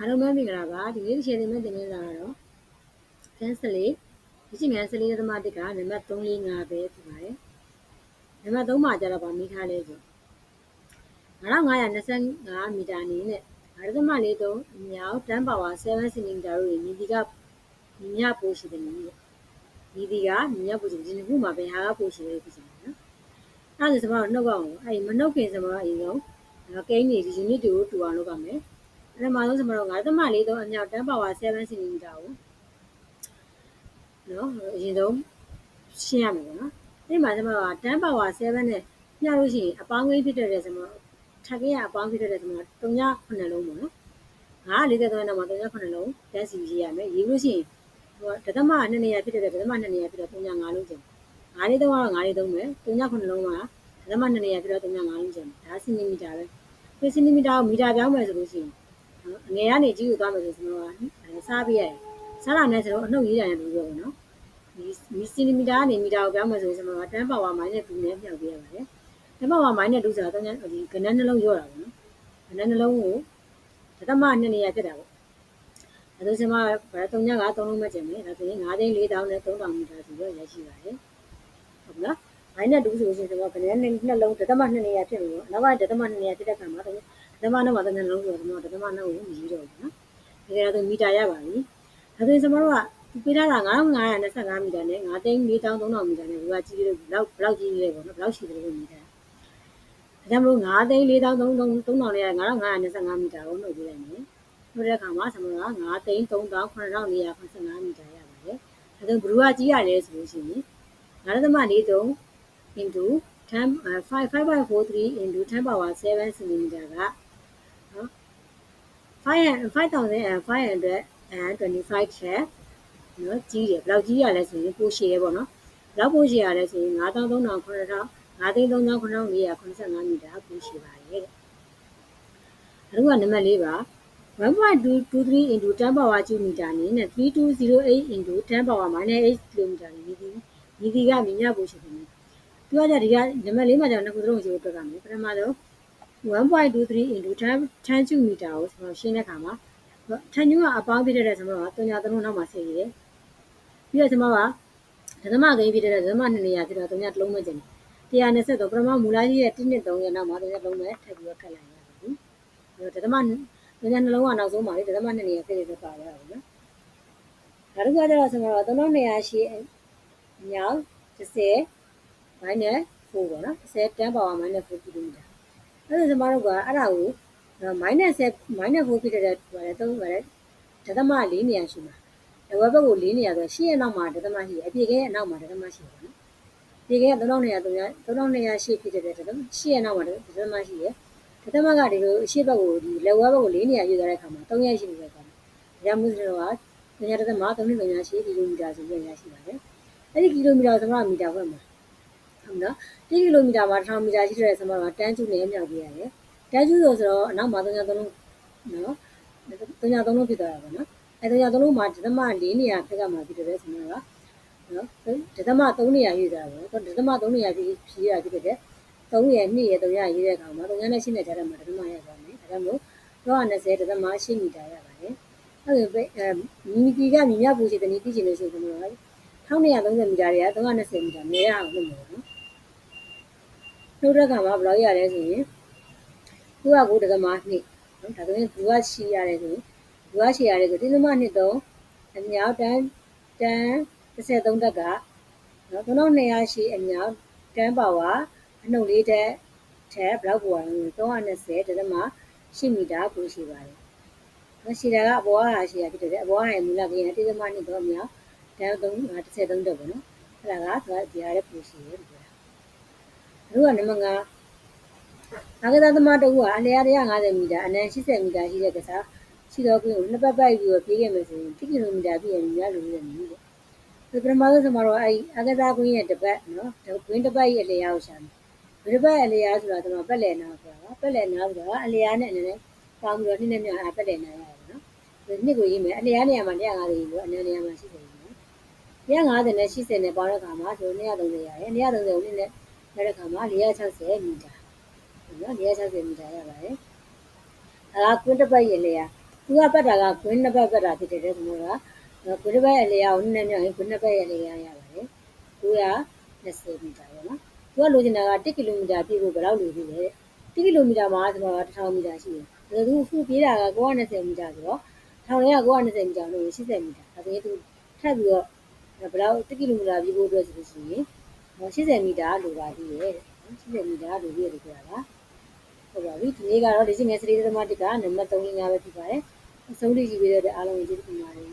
အားလုံးပဲမင်္ဂလာပါဒီနေ့တစ်ချိန်သင်မဲ့သင်ခန်းစာကတော့ cancel လေးဒီချိန် cancel လေးသမတစ်ကနံပါတ်345ပဲဖြစ်ပါတယ်နံပါတ်3မှာကျတော့ဗာမိထားလဲဆို9525မီတာနေနဲ့ဘာရသမလေးတော့အမြောက်10 power 7 cm တို့ညီဒီကညီမြပိုးရှိတယ်ညီညီဒီကညီမြပိုးရှိတယ်ဒီခုမှာဘယ်ဟာကပိုးရှိလဲဖြစ်နေတာနော်အဲ့ဒါဆိုကျွန်တော်နှုတ်အောင်အဲ့မနှုတ်ခင်ကျွန်တော်အရင်ဆုံးကိန်းနေဒီ unit တွေကိုတူအောင်လုပ်ပါမယ် ပထမဆုံးကျွန်တော်တို့9.4တော့အမြောက်10 power 7 cm ကိုနော်အရင်ဆုံးရှင်းရမယ်ပေါ့နော်ဒီမှာကျွန်တော်က10 power 7နဲ့ညလို့ရှိရင်အပေါင်းကိန်းဖြစ်တဲ့ကျွန်တော်ထပ်ကြီးအပေါင်းဖြစ်တဲ့ကျွန်တော်3ည9လုံးပေါ့နော်943နောက်မှာ3ည9လုံးတက်စီရေးရမယ်ရေးလို့ရှိရင်ဟိုဒသမ2နေရာဖြစ်တဲ့ဒသမ2နေရာဖြစ်တဲ့3ည9လုံးကျန်9လေး3ကတော့9လေး3ပဲ3ည9လုံးမှာဒသမ2နေရာဖြစ်တဲ့3ည9လုံးကျန်ဒါစင်တီမီတာပဲဒီစင်တီမီတာကိုမီတာပြောင်းမယ်ဆိုလို့ရှိရင် အငယ်ကနေကြီးကိုသွားမယ်ဆိုကျွန်တော်ကစားပြရတယ်စားတာနဲ့ကျွန်တော်အနှုတ်ရေးရတယ်လို့ပြောတယ်နော်ဒီမီစင်တီမီတာကနေမီတာကိုပြောင်းမယ်ဆိုရင်ကျွန်တော်က10 power minus 2နဲ့ပြောင်းပြရပါတယ်10 power minus 2ဆိုတာတော့ဒီကနန်းနှလုံးရောတာပေါ့နော်ကနန်းနှလုံးကိုဒသမ2နေရာဖြစ်တာပေါ့အဲဒါဆိုမှဘာ3ညက3လုံးမဲ့ကျင်မယ်ဒါဆိုရင်9သိန်း4000နဲ့3000မီတာဆိုတော့ရရှိပါတယ်ဟုတ်လားမိုင်းနဲ့တူဆိုရှင်ဆိုတော့ကနန်းနှလုံးဒသမ2နေရာဖြစ်လို့နောက်ကဒသမ2နေရာဖြစ်တဲ့ခါမှာ ဒသမနှုတ်မှာတကယ်လုံးဆိုတော့ဒသမနှုတ်ကိုမရေးတော့ဘူးနော်တကယ်တော့မီတာရပါပြီဒါဆိုရင်ကျွန်တော်တို့ကပေးထားတာ9525မီတာနဲ့9သိန်း4300မီတာနဲ့ဘယ်ကကြီးလို့ဘလောက်ဘလောက်ကြီးလဲပေါ့နော်ဘလောက်ရှိတယ်လို့မီတာဒါကြောင့်မလို့9သိန်း4300နဲ့9525မီတာကိုနှုတ်ပေးလိုက်မယ်နှုတ်တဲ့အခါမှာကျွန်တော်က9သိန်း3985မီတာရပါတယ်ဒါဆိုဘယ်ကကြီးရလဲဆိုလို့ရှိရင်9.43 into 10 5543 into 10 power 7 cm ကနော် 5525ချက်နော်ကြီးတယ်ဘယ်လောက်ကြီးရလဲဆိုရင်ပိုရှည်ရပေါ့နော်ဘယ်လောက်ပိုရှည်ရလဲဆိုရင်9300 9000 9300 9485မီတာပိုရှည်ပါတယ်တဲ့အခုကနံပါတ်၄ပါ1.223 into 10 power 2 meter နဲ့3208 into 10 power minus 8 km နဲ့ဒီဒီဒီကမြင်ရဖို့ရှိတယ်။ပြောကြဒီကနံပါတ်၄မှာကျတော့နှစ်ခုသလုံးရှိဖို့တွက်ကမယ်။ပထမဆုံး 1.23 into 10 10 cubic meter ကိုကျွန်တော်ရှင်းတဲ့အခါမှာထန်ညူးကအပေါင်းပြတဲ့ကျွန်တော်ကတုံညာသလုံးနောက်မှာဆက်ရည်။ပြီးတော့ကျွန်တော်ကဒသမကိန်းပြတဲ့ဒသမ2နေရာဖြစ်တော့တုံညာတစ်လုံးပဲကျင်တယ်။120တော့ပထမမူလာကြီးရဲ့1နှစ်3ရက်နောက်မှာတုံညာတစ်လုံးပဲထပ်ပြီးတော့ခက်လိုက်ရပါဘူး။ဒသမတုံညာနှလုံးကနောက်ဆုံးမှာလေဒသမ2နေရာဖြစ်တဲ့ပါရပါဘူးနော်။ဒါတစ်ခုကကျတော့ကျွန်တော်က3200ရှိအမြောက်30 minus 4ပေါ့နော်10 10 power minus 4 km အဲ့ဒါကျမတို့ကအဲ့ဒါကို minus 7 minus 4ဖြစ်တဲ့ပါတယ်သုံးပါတယ်ဒသမ4နေရာရှိမှာအဝဘက်ကို4နေရာဆိုရှေ့ရဲ့နောက်မှာဒသမရှိတယ်အပြေကဲရဲ့နောက်မှာဒသမရှိတယ်နော်ပြေကဲက3200 3200ရှေ့ဖြစ်တဲ့ဒသမရှေ့ရဲ့နောက်မှာဒသမရှိတယ်ဒသမကဒီလိုရှေ့ဘက်ကိုဒီလက်ဝဲဘက်ကို4နေရာယူသွားတဲ့အခါမှာ3ရက်ရှိနေတဲ့အခါမှာဒါမှမဟုတ်တော့ကညဒသမ3300ရှိကီလိုမီတာဆိုပြီးရရှိပါတယ်အဲ့ဒီကီလိုမီတာဆိုတော့မီတာဘက်မှာ ဟုတ်နော်1ကီလိုမီတာမှာ1000မီတာရှိတဲ့ဆမကတန်းကျူနဲ့မြောက်ပြရတယ်တန်းကျူဆိုဆိုတော့အနောက်မှာ303လုံးနော်303လုံးဖြစ်သွားတာပေါ့နော်အဲ303လုံးမှာဒသမ4နေရာဖက်ကမှာဖြစ်တဲ့ဆမကနော်ဒသမ3နေရာရေးတာပေါ့ဒသမ3နေရာပြီးဖြည့်ရဖြစ်တဲ့3ရ2ရ3ရရေးတဲ့အခါမှာ3ရနဲ့8နဲ့ထားတဲ့မှာဒသမရပါမယ်ဒါကြောင့်မို့120ဒသမ8မီတာရပါတယ်အဲ့ဒါမီတီကမြင်ရပူစီတနည်းသိချင်လို့ရှိရင်ကျွန်တော်1230မီတာတွေက320မီတာနေရအောင်လုပ်မယ်နော် နှုတ်ရက်ကမှာဘယ်လောက်ရလဲဆိုရင်သူကကိုဒသမနှစ်နော်ဒါဆိုရင်သူကရှိရတယ်ဆိုရင်သူကရှိရတယ်ဆိုတင်းသမနှစ်တော့အမြောက်တန်းတန်း33တက်ကနော်3200ရှိအမြောက်တန်းပါဝါအနှုတ်လေးတက်ထက်ဘလောက်ပေါ်လဲ320ဒသမ8မီတာပိုရှိပါတယ်။နော်ရှိတာကအပေါ်ကရှိရဖြစ်တယ်အပေါ်ကလည်းမူလကရင်တင်းသမနှစ်တော့အမြောက်တန်း3 33တက်ပေါ့နော်။အဲ့ဒါကသူကဒီဟာလည်းပိုရှိတယ်ပြောတာ။ အခုကနံပါတ်5နာဂတာသမားတဦးကအလျား150မီတာအနံ80မီတာရှိတဲ့ကစားရှိတော့ပြီးနှစ်ပတ်ပိုက်ပြီးတော့ပြေးခဲ့မယ်ဆိုရင်10ကီလိုမီတာပြည့်ရင်များလို့ရတယ်နည်းတဲ့။ဒီပထမဆုံးသမားတော့အဲ့အကစားကွင်းရဲ့တပတ်နော်ကွင်းတပတ်ရဲ့အလျားကိုရှာမယ်။ဒီတပတ်အလျားဆိုတာသမားပက်လည်နာဆိုတာပါပက်လည်နာဆိုတာအလျားနဲ့အနေနဲ့ပေါင်းပြီးတော့နှစ်နဲ့မြောက်အပက်လည်နာရတယ်နော်။ဒီနှစ်ကိုရေးမယ်အလျားနေရာမှာ150ရေးလို့အနံနေရာမှာ80ရေးနော်။150နဲ့80နဲ့ပေါင်းတဲ့အခါမှာဆို130ရတယ်။130ကိုနှစ်နဲ့ ရတဲ့အခါမှာ460မီတာနော်460မီတာရပါတယ်အဲဒါကွင်းတစ်ပတ်ရင်လေသူကပတ်တာကခွင်းနှစ်ပတ်ပတ်တာဖြစ်တယ်တဲ့ဒီလိုကခွင်းတစ်ပတ်အလျာကိုနည်းနည်းမြောက်ရင်ခွင်းနှစ်ပတ်ရဲ့အလျာရပါတယ်920မီတာပေါ့နော်သူကလိုချင်တာက1ကီလိုမီတာပြည့်ဖို့ဘယ်လောက်လိုသေးလဲ1ကီလိုမီတာမှာဆိုတော့1000မီတာရှိတယ်ဒါသူခုပြေးတာက920မီတာဆိုတော့1000ရဲ့920မီတာလို့80မီတာဒါဆိုရင်သူထပ်ပြီးတော့ဘယ်လောက်1ကီလိုမီတာပြည့်ဖို့အတွက်ဆိုလို့ရှိရင် 80မီတာလိုပါသေးတယ်80မီတာလိုပြည့်တယ်ဆိုတာကဟုတ်ပါပြီဒီနေ့ကတော့ဒီစီငယ်စရီသမတ်ကနံပါတ်3လေး5ပဲဖြစ်ပါတယ်အဆုံးထိကြည့်ပြီးတော့အားလုံးကျေးဇူးတင်ပါတယ်